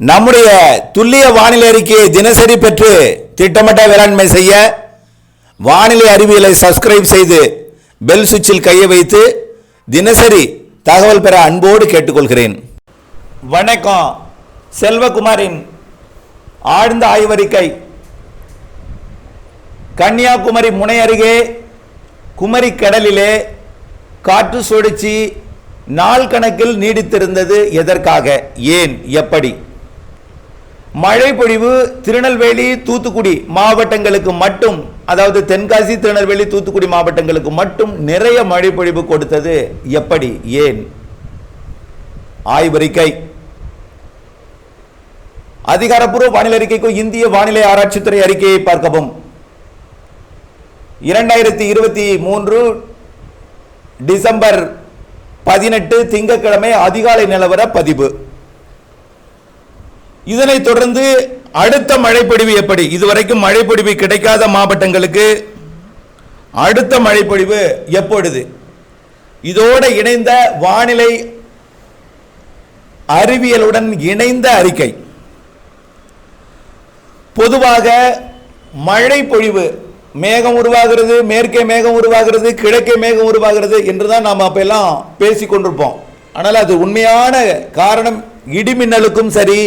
நம்முடைய துல்லிய வானிலை அறிக்கையை தினசரி பெற்று திட்டமிட்ட வேளாண்மை செய்ய வானிலை அறிவியலை சப்ஸ்கிரைப் செய்து பெல் சுவிட்சில் கையை வைத்து தினசரி தகவல் பெற அன்போடு கேட்டுக்கொள்கிறேன். வணக்கம். செல்வகுமாரின் ஆழ்ந்த ஆய்வறிக்கை. கன்னியாகுமரி முனை அருகே குமரி கடலிலே காற்று சுழற்சி நாள் கணக்கில் நீடித்திருந்தது எதற்காக? ஏன்? எப்படி? மழை பொழிவு திருநெல்வேலி தூத்துக்குடி மாவட்டங்களுக்கு மட்டும் அதாவது தென்காசி திருநெல்வேலி தூத்துக்குடி மாவட்டங்களுக்கு மட்டும் நிறைய மழை பொழிவு கொடுத்தது எப்படி? ஏன்? ஆய்வறிக்கை. அதிகாரப்பூர்வ வானிலை அறிக்கைக்கும் இந்திய வானிலை ஆராய்ச்சித்துறை அறிக்கையை பார்க்கவும். இரண்டாயிரத்தி இருபத்தி மூன்று டிசம்பர் பதினெட்டு திங்கட்கிழமை அதிகாலை நிலவர பதிவு. இதனைத் தொடர்ந்து அடுத்த மழைப்பொழிவு எப்படி? இதுவரைக்கும் மழைப்பொழிவு கிடைக்காத மாவட்டங்களுக்கு அடுத்த மழைப்பொழிவு எப்பொழுது? இதோடு இணைந்த வானிலை அறிவியலுடன் இணைந்த அறிக்கை. பொதுவாக மழை பொழிவு மேகம் உருவாகிறது மேற்கே மேகம் உருவாகிறது கிழக்கே மேகம் உருவாகிறது என்றுதான் நாம் அப்ப எல்லாம் பேசி கொண்டிருப்போம் ஆனால் அது உண்மையான காரணம் இடிமின்னலுக்கும் சரி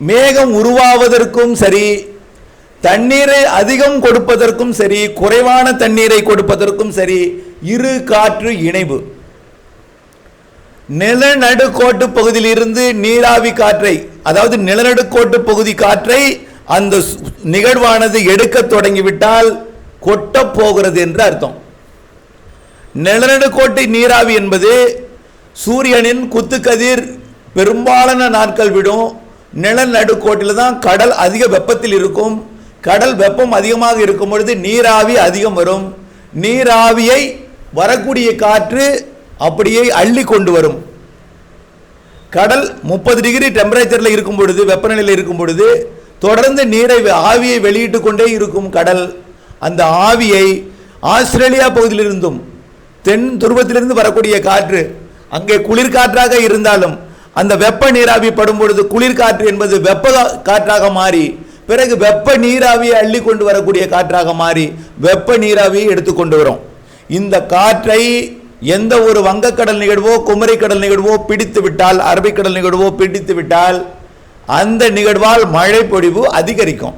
மேகம் உருவாவதற்கும் சரி தண்ணீரை அதிகம் கொடுப்பதற்கும் சரி குறைவான தண்ணீரை கொடுப்பதற்கும் சரி இரு காற்று இணைவு. நிலநடுக்கோட்டு பகுதியிலிருந்து நீராவி காற்றை அதாவது நிலநடுக்கோட்டு பகுதி காற்றை அந்த நிகழ்வானது எடுக்க தொடங்கிவிட்டால் கொட்ட போகிறது என்று அர்த்தம். நிலநடுக்கோட்டு நீராவி என்பது சூரியனின் குத்துக்கதிர் பெரும்பாலான நாட்கள் விடும் நிலநடுக்கோட்டில் தான் கடல் அதிக வெப்பத்தில் இருக்கும். கடல் வெப்பம் அதிகமாக இருக்கும் பொழுது நீராவி அதிகம் வரும். நீராவியை வரக்கூடிய காற்று அப்படியே அள்ளி கொண்டு வரும். கடல் முப்பது டிகிரி டெம்பரேச்சரில் இருக்கும் பொழுது வெப்பநிலையில் இருக்கும் பொழுது தொடர்ந்து நீரை வெ- ஆவியை வெளியிட்டு கொண்டே இருக்கும் கடல். அந்த ஆவியை ஆஸ்திரேலியா பகுதியிலிருந்தும் தென் துருவத்திலிருந்து வரக்கூடிய காற்று அங்கே குளிர்காற்றாக இருந்தாலும் அந்த வெப்ப நீராவி படும் பொழுது குளிர்காற்று என்பது வெப்ப காற்றாக மாறி பிறகு வெப்ப நீராவியை அள்ளி கொண்டு வரக்கூடிய காற்றாக மாறி வெப்ப நீராவியை எடுத்துக்கொண்டு வரும். இந்த காற்றை எந்த ஒரு வங்கக்கடல் நிகழ்வோ குமரிக்கடல் நிகழ்வோ பிடித்து விட்டால் அரபிக்கடல் நிகழ்வோ பிடித்து விட்டால் அந்த நிகழ்வால் மழை பொழிவு அதிகரிக்கும்.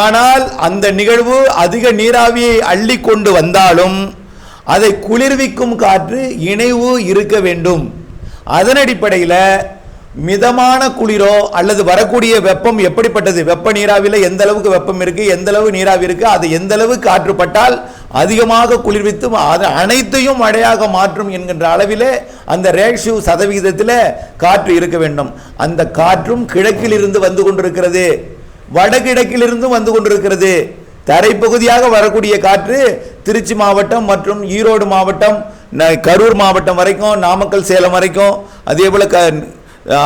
ஆனால் அந்த நிகழ்வு அதிக நீராவியை அள்ளி கொண்டு வந்தாலும் அதை குளிர்விக்கும் காற்று இணைவு இருக்க வேண்டும். அதன் அடிப்படையில் மிதமான குளிரோ அல்லது வரக்கூடிய வெப்பம் எப்படிப்பட்டது? வெப்ப நீராவியில் எந்த அளவுக்கு வெப்பம் இருக்கு? எந்த அளவு நீராவி இருக்கு? அது எந்த அளவு காற்றுப்பட்டால் அதிகமாக குளிர்வித்து அது அனைத்தையும் மழையாக மாற்றும் என்கின்ற அளவிலே அந்த ரேஷியோ சதவிகிதத்தில் காற்று இருக்க வேண்டும். அந்த காற்றும் கிழக்கிலிருந்து வந்து கொண்டிருக்கிறது. வடகிழக்கிலிருந்தும் வந்து கொண்டிருக்கிறது. தரைப்பகுதியாக வரக்கூடிய காற்று திருச்சி மாவட்டம் மற்றும் ஈரோடு மாவட்டம் கரூர் மாவட்டம் வரைக்கும் நாமக்கல் சேலம் வரைக்கும் அதே போல் க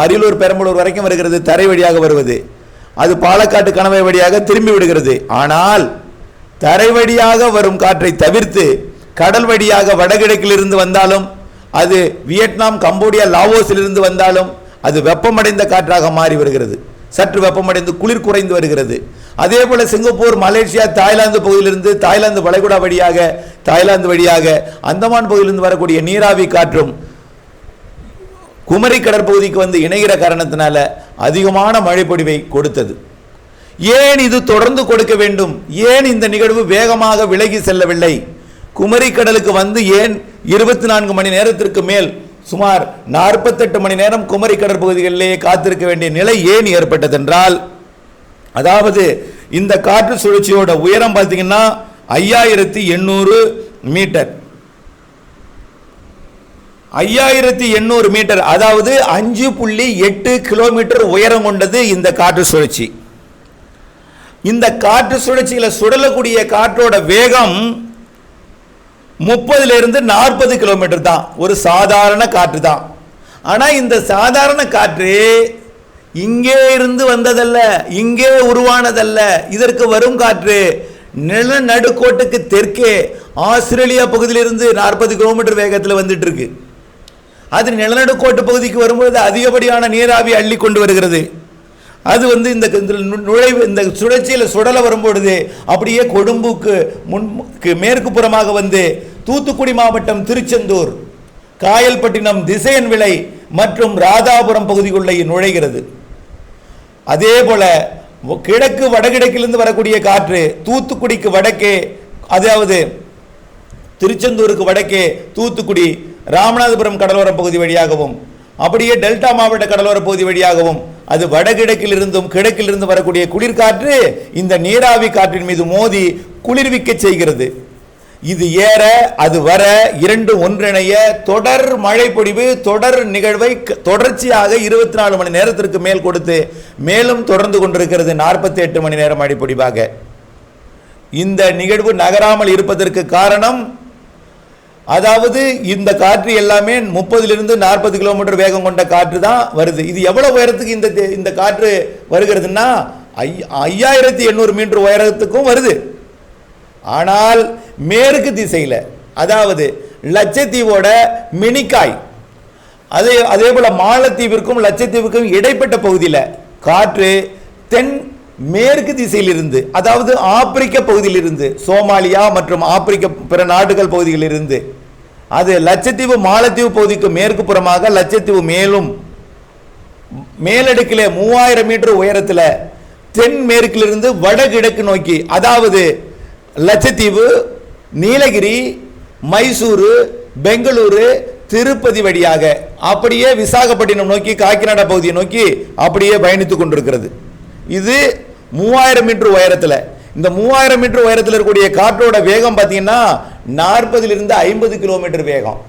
அரியலூர் பெரம்பலூர் வரைக்கும் வருகிறது தரை வழியாக வருவது. அது பாலக்காட்டு கணவை வழியாக திரும்பி விடுகிறது. ஆனால் தரை வழியாக வரும் காற்றை தவிர்த்து கடல் வழியாக வடகிழக்கிலிருந்து வந்தாலும் அது வியட்நாம் கம்போடியா லாவோஸிலிருந்து வந்தாலும் அது வெப்பமடைந்த காற்றாக மாறி வருகிறது. சற்று வெப்பமடைந்து குளிர் குறைந்து வருகிறது. அதே போல சிங்கப்பூர் மலேசியா தாய்லாந்து பகுதியிலிருந்து தாய்லாந்து வளைகுடா வழியாக தாய்லாந்து வழியாக அந்தமான் பகுதியிலிருந்து வரக்கூடிய நீராவி காற்றும் குமரி கடற்பகுதிக்கு வந்து இணைகிற காரணத்தினால அதிகமான மழைப்பொடிவை கொடுத்தது. ஏன் இது தொடர்ந்து கொடுக்க வேண்டும்? ஏன் இந்த நிகழ்வு வேகமாக விலகி செல்லவில்லை? குமரி கடலுக்கு வந்து ஏன் இருபத்தி நான்கு மணி நேரத்திற்கு மேல் சுமார் நாற்பத்தெட்டு மணி நேரம் குமரி கடற்பகுதிகளிலேயே காத்திருக்க வேண்டிய நிலை ஏன் ஏற்பட்டதென்றால் அதாவது இந்த காற்று சுழற்சியோட உயரம் பார்த்தீங்கன்னா ஐயாயிரத்தி எண்ணூறு மீட்டர். ஐயாயிரத்தி எண்ணூறு மீட்டர். அதாவது அஞ்சு புள்ளி எட்டு கிலோமீட்டர் உயரம் கொண்டது இந்த காற்று சுழற்சி. இந்த காற்று சுழற்சியில் சுடலக்கூடிய காற்றோட வேகம் முப்பதுலேருந்து நாற்பது கிலோமீட்டர் தான். ஒரு சாதாரண காற்று தான். ஆனால் இந்த சாதாரண காற்று இங்கே இருந்து வந்ததல்ல இங்கே உருவானதல்ல இதற்கு வரும் காற்று. நிலநடுக்கோட்டுக்கு தெற்கே ஆஸ்திரேலியா பகுதியிலிருந்து நாற்பது கிலோமீட்டர் வேகத்தில் வந்துட்டு இருக்கு அது நிலநடுக்கோட்டு பகுதிக்கு வரும்பொழுது அதிகப்படியான நீராவி அள்ளி கொண்டு வருகிறது. அது வந்து இந்த நுழைவு இந்த சுழற்சியில் சுடல வரும்பொழுது அப்படியே கொழும்புக்கு முன்க்கு மேற்கு புறமாக வந்து தூத்துக்குடி மாவட்டம் திருச்செந்தூர் காயல்பட்டினம் திசையன் விலை மற்றும் ராதாபுரம் பகுதிக்குள்ளே நுழைகிறது. அதே போல வ- கிழக்கு வடகிழக்கிலிருந்து வரக்கூடிய காற்று தூத்துக்குடிக்கு வடக்கே அதாவது திருச்செந்தூருக்கு வடக்கே தூத்துக்குடி ராமநாதபுரம் கடலோர பகுதி வழியாகவும் அப்படியே டெல்டா மாவட்ட கடலோர பகுதி வழியாகவும் அது வடகிழக்கில் இருந்தும் கிழக்கிலிருந்து வரக்கூடிய குளிர்காற்று இந்த நீராவி காற்றின் மீது மோதி குளிர்விக்க செய்கிறது. இது ஏற அது வர இரண்டு ஒன்றிணைய தொடர் மழைப்பொடிவு தொடர் நிகழ்வை க- தொடர்ச்சியாக இருபத்தி நாலு மணி நேரத்திற்கு மேல் கொடுத்து மேலும் தொடர்ந்து கொண்டிருக்கிறது நாற்பத்தி எட்டு மணி நேரம் மழைப்பொடிவாக இந்த நிகழ்வு நகராமல் இருப்பதற்கு காரணம் அதாவது இந்த காற்று எல்லாமே முப்பதிலிருந்து நாற்பது கிலோமீட்டர் வேகம் கொண்ட காற்று தான் வருது. இது எவ்வளவு உயரத்துக்கு இந்த இந்த காற்று வருகிறதுன்னா ஐ- ஐயாயிரத்தி எண்ணூறு மீட்டர் உயரத்துக்கும் வருது. ஆனால் மேற்கு திசையில் அதாவது லட்சத்தீவோட மினிக்காய் அதே அதே போல் மாலத்தீவிற்கும் லட்சத்தீவுக்கும் இடைப்பட்ட பகுதியில் காற்று தென் மேற்கு திசையிலிருந்து அதாவது ஆப்பிரிக்க பகுதியிலிருந்து சோமாலியா மற்றும் ஆப்பிரிக்க பிற நாடுகள் பகுதியிலிருந்து அது லட்சத்தீவு மாலத்தீவு பகுதிக்கு மேற்கு புறமாக லட்சத்தீவு மேலும் மேலடுக்கில் மூவாயிரம் மீட்டர் உயரத்தில் தென் மேற்கிலிருந்து வடகிழக்கு நோக்கி அதாவது லட்சத்தீவு நீலகிரி மைசூரு பெங்களூரு திருப்பதி வழியாக அப்படியே விசாகப்பட்டினம் நோக்கி காக்கிநாடா பகுதியை நோக்கி அப்படியே பயணித்து கொண்டிருக்கிறது. இது மூவாயிரம் மீட்டர் உயரத்தில். இந்த மூவாயிரம் மீட்டர் உயரத்தில் இருக்கக்கூடிய காற்றோட வேகம் பார்த்தீங்கன்னா நாற்பதிலிருந்து ஐம்பது கிலோமீட்டர் வேகம்.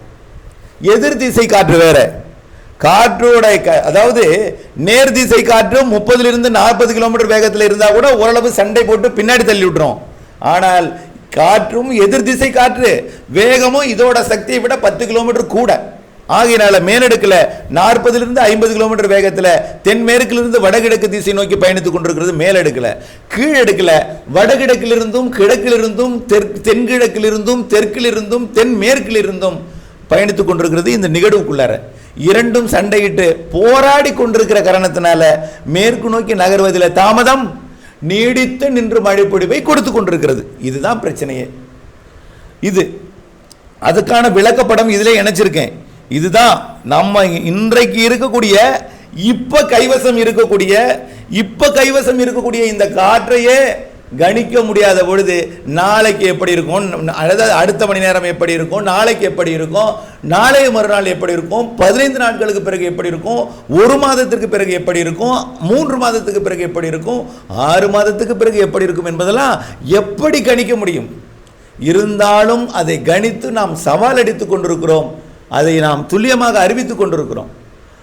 எதிர் திசை காற்று வேற. காற்றோட க- அதாவது நேர் திசை காற்று முப்பதுலேருந்து நாற்பது கிலோமீட்டர் வேகத்தில் இருந்தால் கூட ஓரளவு சண்டை போட்டு பின்னாடி தள்ளி விட்டுரும். ஆனால் காற்றும் எதிர் திசை காற்று. வேகமும் இதோட சக்தியை விட பத்து கிலோமீட்டர் கூட. ஆகையினால மேலடுக்கில் நாற்பதுலேருந்து ஐம்பது கிலோமீட்டர் வேகத்தில் தென்மேற்கிலிருந்து வடகிழக்கு திசை நோக்கி பயணித்துக் கொண்டிருக்கிறது மேலடுக்கில். கீழடுக்கில் வடகிழக்கிலிருந்தும் கிழக்கிலிருந்தும் தெற்கு தென்கிழக்கிலிருந்தும் தெற்கிலிருந்தும் தென்மேற்கிலிருந்தும் பயணித்துக் கொண்டிருக்கிறது இந்த நிகழ்வுக்குள்ளார. இரண்டும் சண்டையிட்டு போராடி கொண்டிருக்கிற காரணத்தினால மேற்கு நோக்கி நகர்வதில் தாமதம். நீடித்து நின்று மழை பொழிவை கொடுத்து கொண்டிருக்கிறது. இதுதான் பிரச்சனையே. இது அதுக்கான விளக்கப்படம் இதில் இணைச்சிருக்கேன். இதுதான் நம்ம இன்றைக்கு இருக்கக்கூடிய இப்போ கைவசம் இருக்கக்கூடிய இப்போ கைவசம் இருக்கக்கூடிய இந்த காற்றையே கணிக்க முடியாத பொழுது நாளைக்கு எப்படி இருக்கும்? அதாவது அடுத்த மணி நேரம் எப்படி இருக்கும்? நாளைக்கு எப்படி இருக்கும்? நாளைய மறுநாள் எப்படி இருக்கும்? பதினைந்து நாட்களுக்கு பிறகு எப்படி இருக்கும்? ஒரு மாதத்திற்கு பிறகு எப்படி இருக்கும்? மூன்று மாதத்துக்கு பிறகு எப்படி இருக்கும்? ஆறு மாதத்துக்கு பிறகு எப்படி இருக்கும் என்பதெல்லாம் எப்படி கணிக்க முடியும்? இருந்தாலும் அதை கணித்து நாம் சவால் அடித்துக் கொண்டிருக்கிறோம். அதை நாம் துல்லியமாக அறிவித்துக் கொண்டிருக்கிறோம்.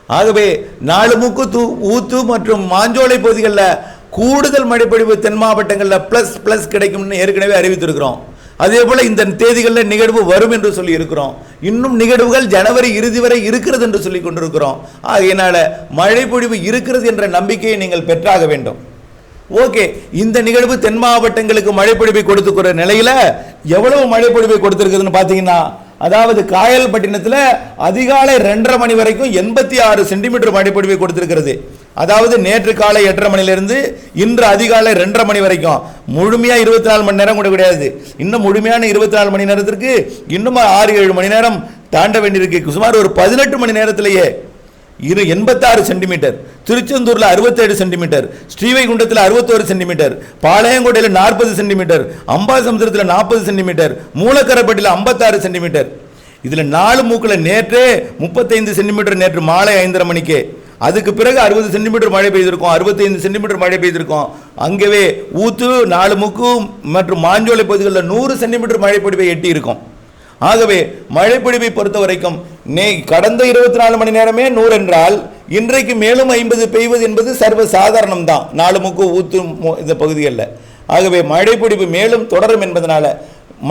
ஆகவே நாலு மூக்கு தூ ஊத்து மற்றும் மாஞ்சோலை பகுதிகளில் கூடுதல் மழைப்பொழிவு தென் மாவட்டங்களில் ப்ளஸ் ப்ளஸ் கிடைக்கும்னு ஏற்கனவே அறிவித்திருக்கிறோம். அதே போல் இந்த தேதிகளில் நிகழ்வு வரும் என்று சொல்லி இருக்கிறோம். இன்னும் நிகழ்வுகள் ஜனவரி இறுதி வரை இருக்கிறது என்று சொல்லி கொண்டிருக்கிறோம். ஆகையினால மழைப்பொழிவு இருக்கிறது என்ற நம்பிக்கையை நீங்கள் பெற்றாக வேண்டும். ஓகே இந்த நிகழ்வு தென் மாவட்டங்களுக்கு மழைப்பொழிவை கொடுத்துக்கிற நிலையில் எவ்வளவு மழைப்பொழிவை கொடுத்துருக்குதுன்னு பார்த்தீங்கன்னா அதாவது காயல்பட்டினத்தில் அதிகாலை ரெண்டரை மணி வரைக்கும் எண்பத்தி ஆறு சென்டிமீட்டர் மழைப்பொழிவை கொடுத்துருக்கிறது. அதாவது நேற்று காலை எட்டரை மணிலிருந்து இன்று அதிகாலை ரெண்டரை மணி வரைக்கும். முழுமையாக இருபத்தி நாலு மணி நேரம் கூட கிடையாது. இன்னும் முழுமையான இருபத்தி நாலு மணி நேரத்திற்கு இன்னும் ஆறு ஏழு மணி நேரம் தாண்ட வேண்டியிருக்கு. சுமார் ஒரு பதினெட்டு மணி நேரத்திலேயே இரு எண்பத்தாறு சென்டிமீட்டர் திருச்செந்தூரில் அறுபத்தேழு சென்டிமீட்டர் ஸ்ரீவைகுண்டத்தில் அறுபத்தோரு சென்டிமீட்டர் பாளையங்கோட்டையில் நாற்பது சென்டிமீட்டர் அம்பாசமுத்திரத்தில் நாற்பது சென்டிமீட்டர் மூலக்கரப்பட்டியில் ஐம்பத்தாறு சென்டிமீட்டர். இதில் நாலு மூக்கில் நேற்றே முப்பத்தைந்து சென்டிமீட்டர் நேற்று மாலை ஐந்தரை மணிக்கு. அதுக்கு பிறகு அறுபது சென்டிமீட்டர் மழை பெய்திருக்கும் அறுபத்தைந்து சென்டிமீட்டர் மழை பெய்திருக்கும். அங்கவே ஊத்து நாலு முக்கு மற்றும் மாஞ்சோலை பகுதிகளில் நூறு சென்டிமீட்டர் மழைப்பொடிவை எட்டி இருக்கும் ஆகவே மழைப்பொழிவை பொறுத்த வரைக்கும் நே கடந்த இருபத்தி நாலு மணி நேரமே நூறு என்றால் இன்றைக்கு மேலும் ஐம்பது பெய்வது என்பது சர்வ சாதாரணம் தான் நாலு முக்கு ஊத்து இந்த பகுதிகளில். ஆகவே மழைப்பொழிவு மேலும் தொடரும் என்பதனால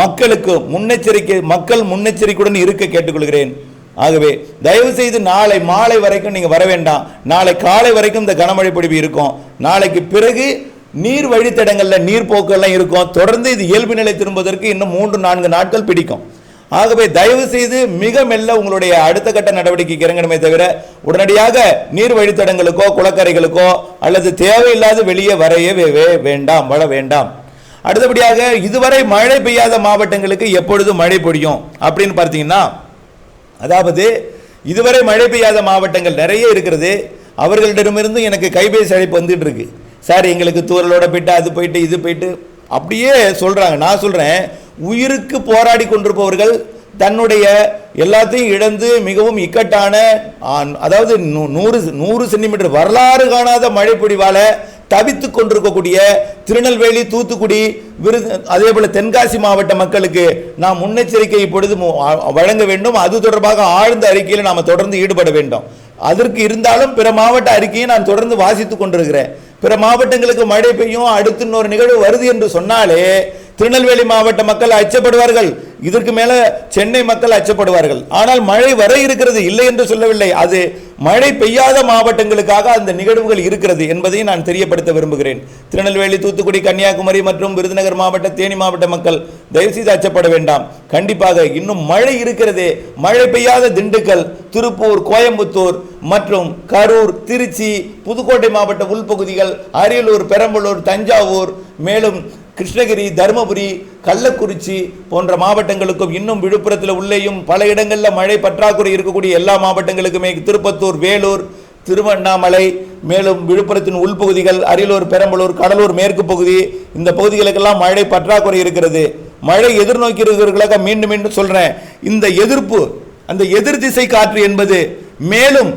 மக்களுக்கு முன்னெச்சரிக்கை மக்கள் முன்னெச்சரிக்கையுடன் இருக்க கேட்டுக்கொள்கிறேன். ஆகவே தயவு செய்து நாளை மாலை வரைக்கும் நீங்கள் வர வேண்டாம். நாளை காலை வரைக்கும் இந்த கனமழை பொழிவு இருக்கும். நாளைக்கு பிறகு நீர் வழித்தடங்களில் நீர் போக்கெல்லாம் இருக்கும். தொடர்ந்து இது இயல்பு நிலை திரும்புவதற்கு இன்னும் மூன்று நான்கு நாட்கள் பிடிக்கும். ஆகவே தயவு செய்து மிக மெல்ல உங்களுடைய அடுத்த கட்ட நடவடிக்கைக்கு இறங்கணுமே தவிர உடனடியாக நீர் வழித்தடங்களுக்கோ குளக்கரைகளுக்கோ அல்லது தேவையில்லாத வெளியே வரைய வே- வேண்டாம் வர வேண்டாம். அடுத்தபடியாக இதுவரை மழை பெய்யாத மாவட்டங்களுக்கு எப்பொழுது மழை பொழியும்? அப்படின்னு பார்த்தீங்கன்னா அதாவது இதுவரை மழை பெய்யாத மாவட்டங்கள் நிறைய இருக்கிறது. அவர்களிடமிருந்து எனக்கு கைபேசி அழைப்பு வந்துட்டு இருக்கு சார் எங்களுக்கு தூரலோட போயிட்டு அது போயிட்டு இது போயிட்டு. அப்படியே சொல்றாங்க. நான் சொல்றேன் உயிருக்கு போராடி கொண்டிருப்பவர்கள் தன்னுடைய எல்லாத்தையும் இழந்து மிகவும் இக்கட்டான ஆ- அதாவது நூறு நூறு சென்டிமீட்டர் வரலாறு காணாத மழை பொழிவால தவித்து கொண்டிருக்கக்கூடிய திருநெல்வேலி தூத்துக்குடி விருது அதே போல் தென்காசி மாவட்ட மக்களுக்கு நாம் முன்னெச்சரிக்கை இப்பொழுது வழங்க வேண்டும். அது தொடர்பாக ஆழ்ந்த அறிக்கையில் நாம் தொடர்ந்து ஈடுபட வேண்டும். அதற்கு இருந்தாலும் பிற மாவட்ட அறிக்கையை நான் தொடர்ந்து வாசித்துக் கொண்டிருக்கிறேன். பிற மாவட்டங்களுக்கு மழை பெய்யும் அடுத்து இன்னொரு நிகழ்வு வருது என்று சொன்னாலே திருநெல்வேலி மாவட்ட மக்கள் அச்சப்படுவார்கள். இதற்கு மேல சென்னை மக்கள் அச்சப்படுவார்கள். ஆனால் மழை வர இருக்கிறது இல்லை என்று சொல்லவில்லை. அது மழை பெய்யாத மாவட்டங்களுக்காக அந்த நிகழ்வுகள் இருக்கிறது என்பதை நான் தெரியப்படுத்த விரும்புகிறேன். திருநெல்வேலி தூத்துக்குடி கன்னியாகுமரி மற்றும் விருதுநகர் மாவட்ட தேனி மாவட்ட மக்கள் தயவுசெய்து அச்சப்பட வேண்டாம். கண்டிப்பாக இன்னும் மழை இருக்கிறதே மழை பெய்யாத திண்டுக்கல் திருப்பூர் கோயம்புத்தூர் மற்றும் கரூர் திருச்சி புதுக்கோட்டை மாவட்ட உள்பகுதிகள் அரியலூர் பெரம்பலூர் தஞ்சாவூர் மேலும் கிருஷ்ணகிரி தருமபுரி கள்ளக்குறிச்சி போன்ற மாவட்டங்களுக்கும் இன்னும் விழுப்புரத்தில் உள்ளேயும் பல இடங்களில் மழை பற்றாக்குறை இருக்கக்கூடிய எல்லா மாவட்டங்களுக்குமே திருப்பத்தூர் வேலூர் திருவண்ணாமலை மேலும் விழுப்புரத்தின் உள்பகுதிகள் அரியலூர் பெரம்பலூர் கடலூர் மேற்கு பகுதி இந்த பகுதிகளுக்கெல்லாம் மழை பற்றாக்குறை இருக்கிறது. மழை எதிர்நோக்கி இருக்கிறவர்களுக்காக மீண்டும் மீண்டும் சொல்கிறேன் இந்த எதிர்ப்பு அந்த எதிர் திசை காற்று என்பது மேலும்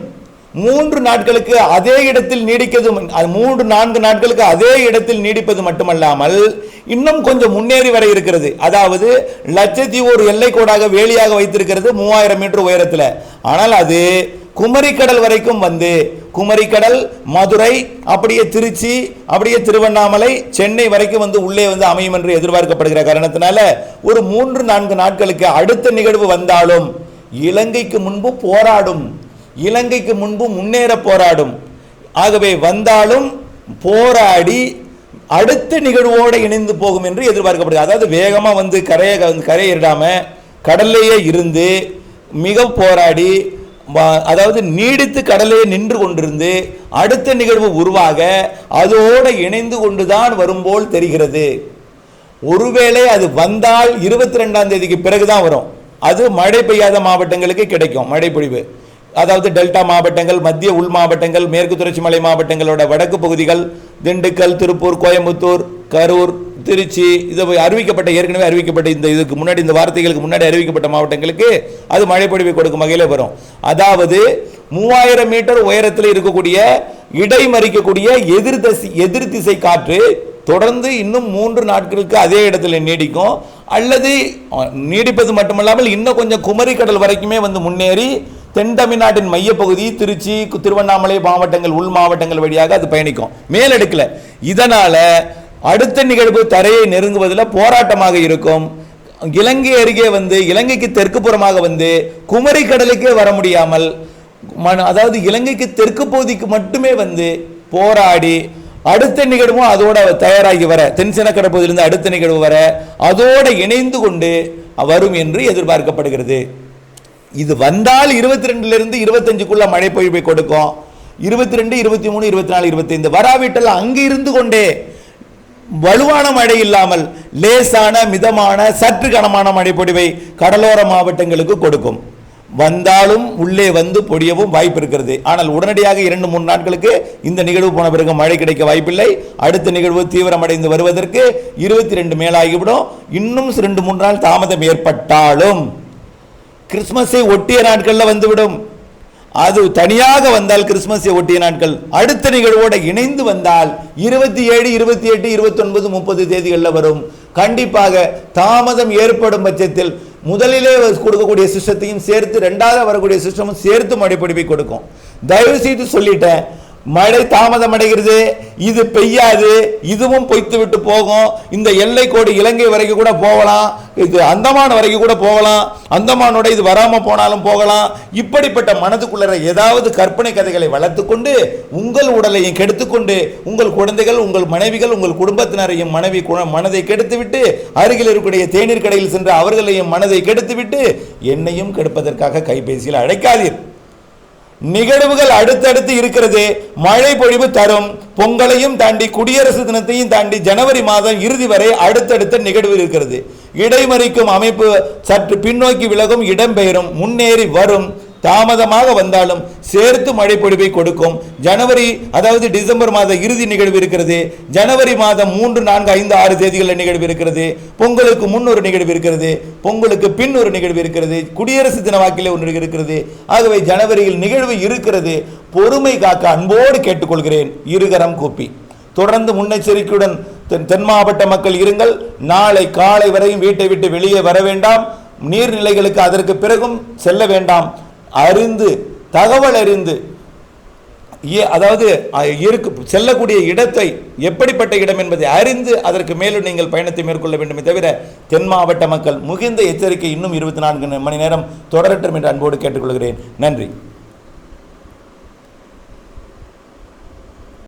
மூன்று நாட்களுக்கு அதே இடத்தில் நீடிக்கிறது மூன்று நான்கு நாட்களுக்கு அதே இடத்தில் நீடிப்பது மட்டுமல்லாமல் இன்னும் கொஞ்சம் முன்னேறி வர இருக்கிறது. அதாவது லட்சத்தீவு ஒரு எல்லைக்கோடாக வேலியாக வைத்திருக்கிறது மூவாயிரம் மீட்டர் உயரத்தில். ஆனால் அது குமரிக்கடல் வரைக்கும் வந்து குமரிக்கடல் மதுரை அப்படியே திருச்சி அப்படியே திருவண்ணாமலை சென்னை வரைக்கும் வந்து உள்ளே வந்து அமையும் என்று எதிர்பார்க்கப்படுகிற காரணத்தினால ஒரு மூன்று நான்கு நாட்களுக்கு அடுத்த நிகழ்வு வந்தாலும் இலங்கைக்கு முன்பு போராடும் இலங்கைக்கு முன்பு முன்னேற போராடும். ஆகவே வந்தாலும் போராடி அடுத்த நிகழ்வோடு இணைந்து போகும் என்று எதிர்பார்க்கப்படுது அதாவது வேகமாக வந்து கரையை வந்து கரையேறாம கடல்லையே இருந்து மிக போராடி வ- அதாவது நீடித்து கடலையே நின்று கொண்டிருந்து அடுத்த நிகழ்வு உருவாக அதோடு இணைந்து கொண்டுதான் வரும்போல் தெரிகிறது. ஒருவேளை அது வந்தால் இருபத்தி ரெண்டாம் தேதிக்கு பிறகுதான் வரும். அது மழை பெய்யாத மாவட்டங்களுக்கு கிடைக்கும் மழை பொழிவு அதாவது டெல்டா மாவட்டங்கள் மத்திய உள் மாவட்டங்கள் மேற்கு தொடர்ச்சி மலை மாவட்டங்களோட வடக்கு பகுதிகள் திண்டுக்கல் திருப்பூர் கோயம்புத்தூர் கரூர் திருச்சி இது அறிவிக்கப்பட்ட ஏற்கனவே அறிவிக்கப்பட்ட இந்த இதுக்கு முன்னாடி இந்த வார்த்தைகளுக்கு முன்னாடி அறிவிக்கப்பட்ட மாவட்டங்களுக்கு அது மழைப்பொழிவை கொடுக்கும் வகையில் வரும். அதாவது மூவாயிரம் மீட்டர் உயரத்தில் இருக்கக்கூடிய இடைமறிக்கக்கூடிய எதிர் தசி எதிர் திசை காற்று தொடர்ந்து இன்னும் மூன்று நாட்களுக்கு அதே இடத்துல நீடிக்கும். அல்லது நீடிப்பது மட்டுமல்லாமல் இன்னும் கொஞ்சம் குமரி கடல் வரைக்குமே வந்து முன்னேறி தென் தமிழ்நாட்டின் மையப்பகுதி திருச்சி திருவண்ணாமலை மாவட்டங்கள் உள் மாவட்டங்கள் வழியாக அது பயணிக்கும். மேலெடுக்கல. இதனால அடுத்த நிகழ்வு தரையை நெருங்குவதில் போராட்டமாக இருக்கும். இலங்கை அருகே வந்து இலங்கைக்கு தெற்கு புறமாக வந்து குமரி கடலுக்கே வர முடியாமல் அதாவது இலங்கைக்கு தெற்கு பகுதிக்கு மட்டுமே வந்து போராடி அடுத்த நிகழ்வும் அதோட தயாராகி வர தென்சினக்கடை பகுதியிலிருந்து அடுத்த நிகழ்வு வர அதோடு இணைந்து கொண்டு வரும் என்று எதிர்பார்க்கப்படுகிறது. இது வந்தால் இருபத்தி ரெண்டுல இருந்து இருபத்தஞ்சுக்குள்ள மழை பொழிவை கொடுக்கும். இருபத்தி ரெண்டு இருபத்தி மூணு இருபத்தி நாலு இருபத்தைந்து. வராவிட்டால் அங்கே இருந்து கொண்டே வலுவான மழை இல்லாமல் லேசான மிதமான சற்று கனமான மழை பொழிவை கடலோர மாவட்டங்களுக்கு கொடுக்கும். வந்தாலும் உள்ளே வந்து பொடியவும் வாய்ப்பு இருக்கிறது. ஆனால் உடனடியாக இரண்டு மூணு நாட்களுக்கு இந்த நிகழ்வு போன பிறகு மழை கிடைக்க வாய்ப்பில்லை. அடுத்த நிகழ்வு தீவிரமடைந்து வருவதற்கு இருபத்தி ரெண்டு மேலாகிவிடும். இன்னும் ரெண்டு மூன்று நாள் தாமதம் ஏற்பட்டாலும் கிறிஸ்மஸை ஒட்டிய நாட்களில் வந்துவிடும். அது தனியாக வந்தால் கிறிஸ்மஸை ஒட்டிய நாட்கள். அடுத்த நிகழ்வோட இணைந்து வந்தால் இருபத்தி ஏழு இருபத்தி எட்டு இருபத்தொன்பது முப்பது தேதிகளில் வரும். கண்டிப்பாக தாமதம் ஏற்படும் பட்சத்தில் முதலிலே கொடுக்கக்கூடிய சிஸ்டத்தையும் சேர்த்து ரெண்டாவது வரக்கூடிய சிஸ்டமும் சேர்த்து மழைப்பிடிப்பை கொடுக்கும். தயவு செய்து சொல்லிட்டேன் மழை தாமதம் அடைகிறது இது பெய்யாது இதுவும் பொய்த்து விட்டு போகும். இந்த எல்லை கோடு இலங்கை வரைக்கும் கூட போகலாம் இது அந்தமான் வரைக்கும் கூட போகலாம் அந்தமானோட இது வராமல் போனாலும் போகலாம். இப்படிப்பட்ட மனதுக்குள்ளற ஏதாவது கற்பனை கதைகளை வளர்த்துக்கொண்டு உங்கள் உடலையும் கெடுத்துக்கொண்டு உங்கள் குழந்தைகள் உங்கள் மனைவிகள் உங்கள் குடும்பத்தினரையும் மனைவி மனதை கெடுத்துவிட்டு அருகில் இருக்கக்கூடிய தேநீர் கடையில் சென்று அவர்களையும் மனதை கெடுத்துவிட்டு என்னையும் கெடுப்பதற்காக கைபேசியில் அழைக்காதீர். நிகழ்வுகள் அடுத்தடுத்து இருக்கிறது. மழை பொழிவு தரும். பொங்கலையும் தாண்டி குடியரசு தினத்தையும் தாண்டி ஜனவரி மாதம் இறுதி வரை அடுத்தடுத்த நிகழ்வு இருக்கிறது. இடைமறிக்கும் அமைப்பு சற்று பின்னோக்கி விலகும் இடம்பெயரும் முன்னேறி வரும். தாமதமாக வந்தாலும் சேர்த்து மழை பொழிவை கொடுக்கும். ஜனவரி அதாவது டிசம்பர் மாத இறுதி நிகழ்வு இருக்கிறது. ஜனவரி மாதம் மூன்று நான்கு ஐந்து ஆறு தேதிகளில் நிகழ்வு இருக்கிறது. பொங்கலுக்கு முன் ஒரு நிகழ்வு இருக்கிறது. பொங்கலுக்கு பின் ஒரு நிகழ்வு இருக்கிறது. குடியரசு தின வாக்கிலே ஒன்று இருக்கிறது. ஆகவே ஜனவரியில் நிகழ்வு இருக்கிறது. பொறுமை காக்க அன்போடு கேட்டுக்கொள்கிறேன். இருகரம் கூப்பி. தொடர்ந்து முன்னெச்சரிக்கையுடன் தென் தென் மாவட்ட மக்கள் இருங்கள். நாளை காலை வரையும் வீட்டை விட்டு வெளியே வர வேண்டாம். நீர்நிலைகளுக்கு அதற்கு பிறகும் செல்ல வேண்டாம். அறிந்து தகவல் அறிந்து அதாவது இருக்கு செல்லக்கூடிய இடத்தை எப்படிப்பட்ட இடம் என்பதை அறிந்து அதற்கு மேலும் நீங்கள் பயணத்தை மேற்கொள்ள வேண்டுமே தவிர தென் மாவட்ட மக்கள் மிகுந்த எச்சரிக்கை இன்னும் இருபத்தி நான்கு மணி நேரம் தொடரட்டும் என்று அன்போடு கேட்டுக்கொள்கிறேன். நன்றி.